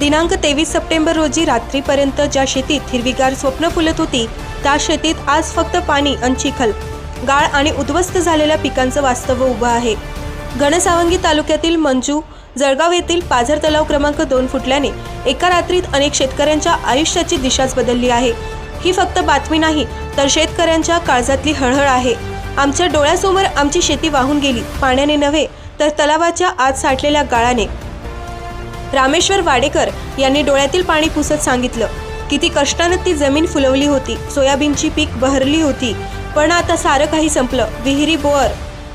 दिनांक तेवीस सप्टेंबर रोजी रात्रीपर्यंत ज्या शेतीत हिरवीगार स्वप्न फुलत होती त्या शेतीत आज फक्त पाणी आणि चिखल गाळ आणि उद्ध्वस्त झालेल्या पिकांचं वास्तव उभं आहे. घनसावंगी तालुक्यातील मंजू जळगाव येथील पाझर तलाव क्रमांक दोन फुटल्याने एका रात्रीत अनेक शेतकऱ्यांच्या आयुष्याची दिशाच बदलली आहे. ही फक्त बातमी नाही तर शेतकऱ्यांच्या काळजातली हळहळ आहे. आमच्या डोळ्यासमोर आमची शेती वाहून गेली पाण्याने नव्हे तर तलावाच्या आत साठलेल्या गाळाने. रामेश्वर वाडेकर यांनी डोळ्यातील पाणी पुसत सांगितलं. किती कष्टानं ती जमीन फुलवली होती. सोयाबीनची पीक बहरली होती. पण आता सारं काही संपलं. विहिरी बोअर.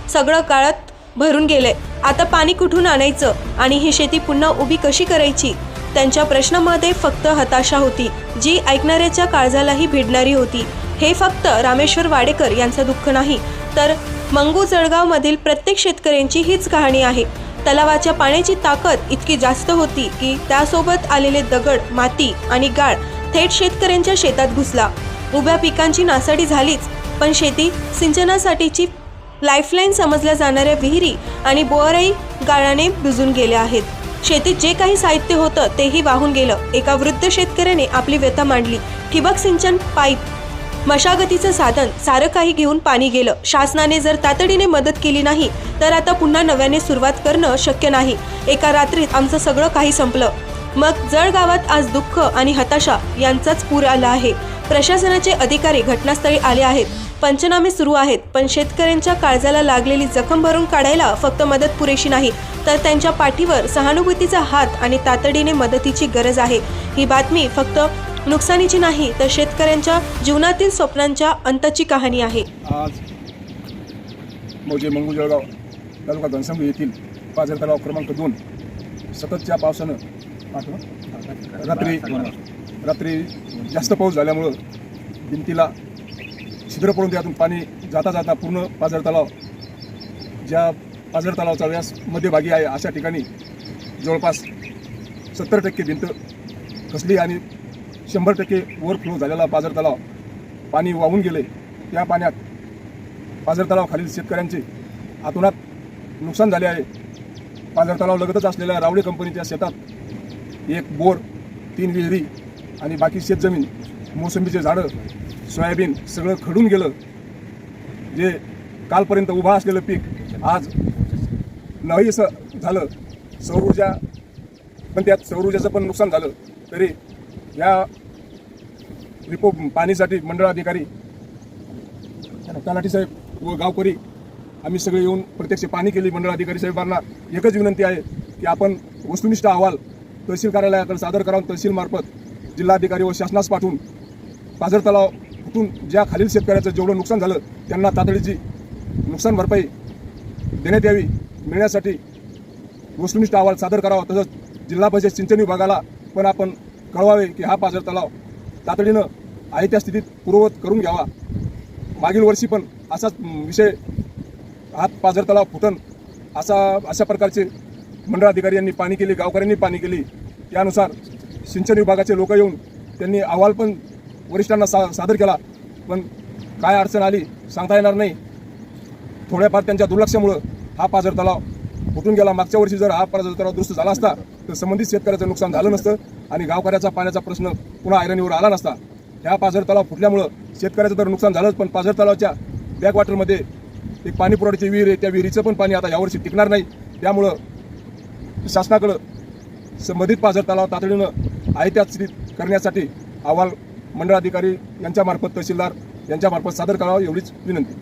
सगळं काळात भरून गेले आता पाणी कुठून आणायचं? आणि ही शेती पुन्हा उभी कशी करायची? त्यांच्या प्रश्नामध्ये फक्त हताशा होती. जी ऐकणाऱ्याच्या काळजालाही भिडणारी होती. हे फक्त रामेश्वर वाडेकर यांचं दुःख नाही तर मंगू जळगावमधील प्रत्येक शेतकऱ्यांची हीच कहाणी आहे. तलावाच्या पाण्याची ताकद इतकी जास्त होती की त्यासोबत आलेले दगड माती आणि गाळ थेट शेतकऱ्यांच्या शेतात घुसला. उभ्या पिकांची नासाडी झालीच पण शेती सिंचनासाठीची लाईफलाईन समजल्या जाणाऱ्या विहिरी आणि बोअरही गाळाने भिजून गेल्या आहेत. शेतीत जे काही साहित्य होतं तेही वाहून गेलं. एका वृद्ध शेतकऱ्याने आपली व्यथा मांडली. ठिबक सिंचन पाईप मशागतीचं साधन सारं काही घेऊन पाणी गेलं. शासनाने जर तातडीने मदत केली नाही तर आता पुन्हा नव्याने सुरुवात करणं शक्य नाही. एका रात्रीत आमचं सगळं काही संपलं. मग जळगावात आज दुःख आणि हताशा यांचाच पूर आला आहे. प्रशासनाचे अधिकारी घटनास्थळी आले आहेत. पंचनामे सुरू आहेत पण शेतकऱ्यांच्या काळजाला लागलेली जखम भरून काढायला फक्त मदत पुरेशी नाही. तर त्यांच्या पाठीवर सहानुभूतीचा हात आणि तातडीने मदतीची गरज आहे. ही बातमी फक्त नुकसानीची नाही तर शेतकऱ्यांच्या जीवनातील स्वप्नांच्या अंताची कहाणी आहे. आज मौजे मंगू जळगाव तालुका घनसंगी येथील पाझर तलाव क्रमांक दोन सततच्या पावसानं रात्री रात्री जास्त पाऊस झाल्यामुळं भिंतीला छिद्र पडून त्यातून पाणी जाता जाता पूर्ण पाझर तलाव ज्या पाझर तलावाचा व्यास मध्यभागी आहे अशा ठिकाणी जवळपास सत्तर टक्के भिंत खसली आणि शंभर टक्के ओव्हरफ्लो झालेला पाझर तलाव पाणी वाहून गेले. त्या पाण्यात पाझर तलावाखालील शेतकऱ्यांचे आतोनात नुकसान झाले आहे. पाझर तलाव लगतच असलेल्या रावळे कंपनीच्या शेतात एक बोर तीन विहिरी आणि बाकी शेतजमीन मोसंबीचे झाडं सोयाबीन सगळं खडून गेलं. जे कालपर्यंत उभा असलेलं पीक आज नाहीसं झालं. सौर ऊर्जा पण त्यात सौर ऊर्जाचं पण नुकसान झालं. तरी या रिपो पाणीसाठी मंडळ अधिकारी तलाठी साहेब व गावकरी आम्ही सगळे येऊन प्रत्यक्ष पाणी केली मंडळ अधिकारी साहेबांना. एकच विनंती आहे की आपण वस्तुनिष्ठ अहवाल तहसील कार्यालयाकडे सादर करावून तहसीलमार्फत जिल्हाधिकारी व शासनास पाठवून पाझर तलाव फुटून ज्या खालील शेतकऱ्याचं जेवढं नुकसान झालं त्यांना तातडीची नुकसान भरपाई देण्यात यावी मिळण्यासाठी वस्तुनिष्ठ अहवाल सादर करावा. तसंच जिल्हा परिषद सिंचन विभागाला पण आपण कळवावे की हा पाझर तलाव तातडीनं आहे त्या स्थितीत पूर्ववत करून घ्यावा. मागील वर्षी पण असाच विषय हात पाझर तलाव फुटन असा अशा प्रकारचे मंडळाधिकारी यांनी पाणी केली गावकऱ्यांनी पाणी केली. त्यानुसार सिंचन विभागाचे लोक येऊन त्यांनी अहवाल पण वरिष्ठांना सा सादर केला. पण काय अडचण आली सांगता येणार नाही. थोड्याफार त्यांच्या दुर्लक्षामुळं हा पाझर तलाव फुटून गेला? मागच्या वर्षी जर हा पाण्याचा तलाव दुरुस्त झाला असता तर संबंधित शेतकऱ्याचं नुकसान झालं नसतं आणि गावकऱ्याचा पाण्याचा प्रश्न पुन्हा ऐरणीवर आला नसता. ह्या पाझर तलाव फुटल्यामुळं शेतकऱ्याचं तर नुकसान झालंच पण पाझर तलावाच्या बॅकवॉटरमध्ये एक पाणी पुरवठ्याची विहीर आहे त्या विहिरीचं पण पाणी आता यावर्षी टिकणार नाही. त्यामुळं शासनाकडं संबंधित पाझर तलाव तातडीनं आहे त्या स्थितीत करण्यासाठी अहवाल मंडळ अधिकारी यांच्यामार्फत तहसीलदार यांच्यामार्फत सादर करावा एवढीच विनंती.